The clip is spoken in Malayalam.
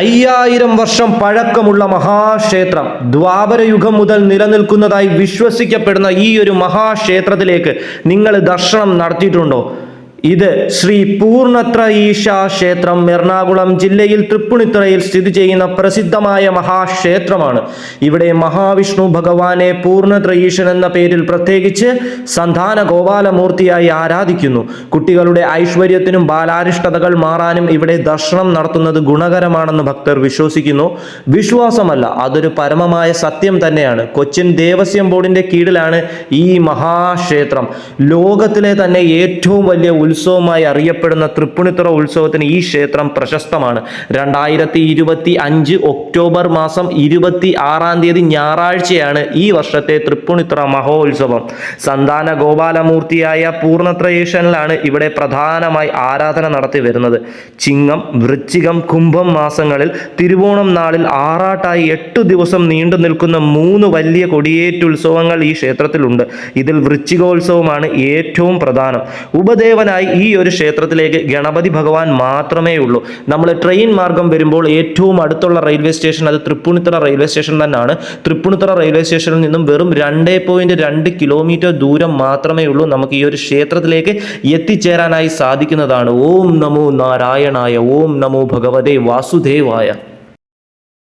അയ്യായിരം വർഷം പഴക്കമുള്ള മഹാക്ഷേത്രം ദ്വാപരയുഗം മുതൽ നിലനിൽക്കുന്നതായി വിശ്വസിക്കപ്പെടുന്ന ഈ ഒരു മഹാക്ഷേത്രത്തിലേക്ക് നിങ്ങൾ ദർശനം നടത്തിയിട്ടുണ്ടോ? ഇത് ശ്രീ പൂർണത്ര ഈശാ ക്ഷേത്രം എറണാകുളം ജില്ലയിൽ തൃപ്പുണിത്തറയിൽ സ്ഥിതി ചെയ്യുന്ന പ്രസിദ്ധമായ മഹാക്ഷേത്രമാണ്. ഇവിടെ മഹാവിഷ്ണു ഭഗവാനെ പൂർണത്ര ഈശൻ എന്ന പേരിൽ പ്രത്യേകിച്ച് സന്താന ഗോപാലമൂർത്തിയായി ആരാധിക്കുന്നു. കുട്ടികളുടെ ഐശ്വര്യത്തിനും ബാലാരിഷ്ടതകൾ മാറാനും ഇവിടെ ദർശനം നടത്തുന്നത് ഗുണകരമാണെന്ന് ഭക്തർ വിശ്വസിക്കുന്നു. വിശ്വാസമല്ല അതൊരു പരമമായ സത്യം തന്നെയാണ്. കൊച്ചിൻ ദേവസ്വം ബോർഡിന്റെ കീഴിലാണ് ഈ മഹാക്ഷേത്രം. ലോകത്തിലെ തന്നെ ഏറ്റവും വലിയ ഉത്സവമായി അറിയപ്പെടുന്ന തൃപ്പുണിത്തുറ ഉത്സവത്തിന് ഈ ക്ഷേത്രം പ്രശസ്തമാണ്. രണ്ടായിരത്തി ഇരുപത്തി അഞ്ച് ഒക്ടോബർ മാസം ഇരുപത്തി ആറാം തീയതി ഞായറാഴ്ചയാണ് ഈ വർഷത്തെ തൃപ്പുണിത്തുറ മഹോത്സവം. സന്താന ഗോപാലമൂർത്തിയായ പൂർണത്രയേശനിലാണ് ഇവിടെ പ്രധാനമായി ആരാധന നടത്തി വരുന്നത്. ചിങ്ങം വൃശ്ചികം കുംഭം മാസങ്ങളിൽ തിരുവോണം നാളിൽ ആറാട്ടായി എട്ടു ദിവസം നീണ്ടു നിൽക്കുന്ന മൂന്ന് വലിയ കൊടിയേറ്റുത്സവങ്ങൾ ഈ ക്ഷേത്രത്തിലുണ്ട്. ഇതിൽ വൃശ്ചികോത്സവമാണ് ഏറ്റവും പ്രധാനം. ഉപദേവനായി ഈ ഒരു ക്ഷേത്രത്തിലേക്ക് ഗണപതി ഭഗവാൻ മാത്രമേ ഉള്ളൂ. നമ്മൾ ട്രെയിൻ മാർഗം വരുമ്പോൾ ഏറ്റവും അടുത്തുള്ള റെയിൽവേ സ്റ്റേഷൻ അത് തൃപ്പൂണിത്തറ റെയിൽവേ സ്റ്റേഷൻ തന്നെയാണ്. തൃപ്പൂണിത്തറ റെയിൽവേ സ്റ്റേഷനിൽ നിന്നും വെറും രണ്ടേ പോയിന്റ് രണ്ട് കിലോമീറ്റർ ദൂരം മാത്രമേ ഉള്ളൂ നമുക്ക് ഈ ഒരു ക്ഷേത്രത്തിലേക്ക് എത്തിച്ചേരാനായി സാധിക്കുന്നതാണ്. ഓം നമോ നാരായണായ ഓം നമോ ഭഗവതേ വാസുദേവായ.